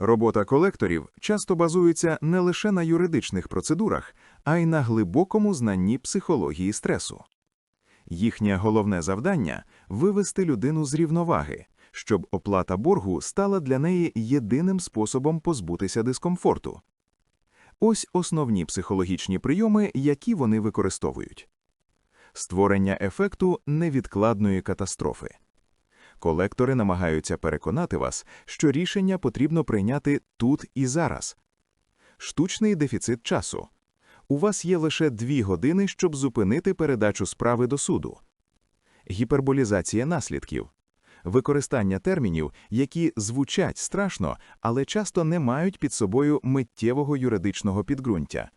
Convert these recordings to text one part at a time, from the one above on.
Робота колекторів часто базується не лише на юридичних процедурах, а й на глибокому знанні психології стресу. Їхнє головне завдання вивести людину з рівноваги, щоб оплата боргу стала для неї єдиним способом позбутися дискомфорту. Ось основні психологічні прийоми, які вони використовують: створення ефекту невідкладної катастрофи. Колектори намагаються переконати вас, що рішення потрібно прийняти тут і зараз. Штучний дефіцит часу. У вас є лише дві години, щоб зупинити передачу справи до суду. Гіперболізація наслідків. Використання термінів, які звучать страшно, але часто не мають під собою миттєвого юридичного підґрунтя.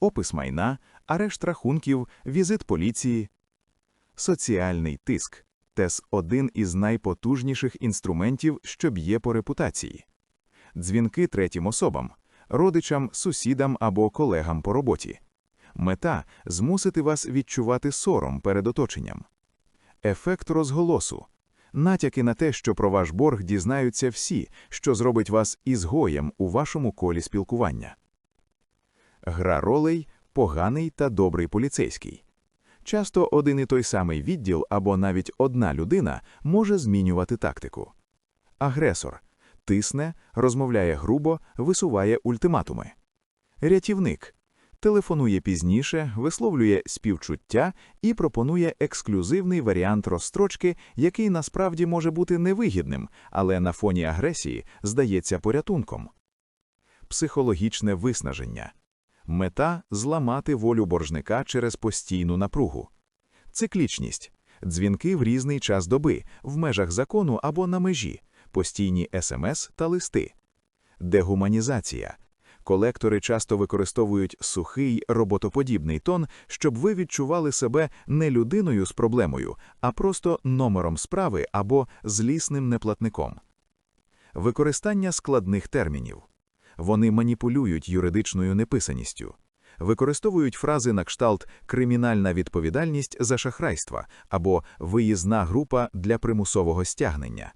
Опис майна, арешт рахунків, візит поліції. Соціальний тиск – тез один із найпотужніших інструментів, що б'є по репутації. Дзвінки третім особам, родичам, сусідам або колегам по роботі. Мета – змусити вас відчувати сором перед оточенням. Ефект розголосу. Натяки на те, що про ваш борг дізнаються всі, що зробить вас ізгоєм у вашому колі спілкування. Гра ролей поганий та добрий поліцейський. Часто один і той самий відділ або навіть одна людина може змінювати тактику. Агресор тисне, розмовляє грубо, висуває ультиматуми. Рятівник телефонує пізніше, висловлює співчуття і пропонує ексклюзивний варіант розстрочки, який насправді може бути невигідним, але на фоні агресії здається порятунком. Психологічне виснаження. Мета зламати волю боржника через постійну напругу. Циклічність. Дзвінки в різний час доби, в межах закону або на межі, постійні СМС та листи. Дегуманізація. Колектори часто використовують сухий, роботоподібний тон, щоб ви відчували себе не людиною з проблемою, а просто номером справи або злісним неплатником. Використання складних термінів. Вони маніпулюють юридичною неписаністю. Використовують фрази на кшталт «кримінальна відповідальність за шахрайства» або «виїзна група для примусового стягнення».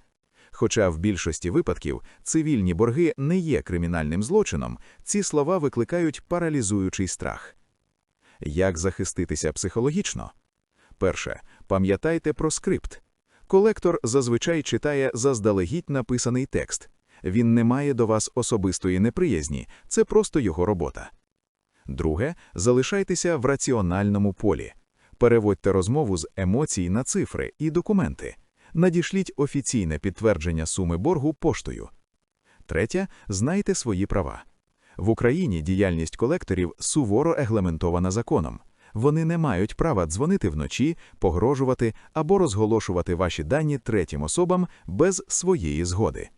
Хоча в більшості випадків цивільні борги не є кримінальним злочином, ці слова викликають паралізуючий страх. Як захиститися психологічно? Перше. Пам'ятайте про скрипт. Колектор зазвичай читає заздалегідь написаний текст. Він не має до вас особистої неприязні, це просто його робота. Друге, залишайтеся в раціональному полі. Переводьте розмову з емоцій на цифри і документи. Надішліть офіційне підтвердження суми боргу поштою. Третє, знайте свої права. В Україні діяльність колекторів суворо регламентована законом. Вони не мають права дзвонити вночі, погрожувати або розголошувати ваші дані третім особам без своєї згоди.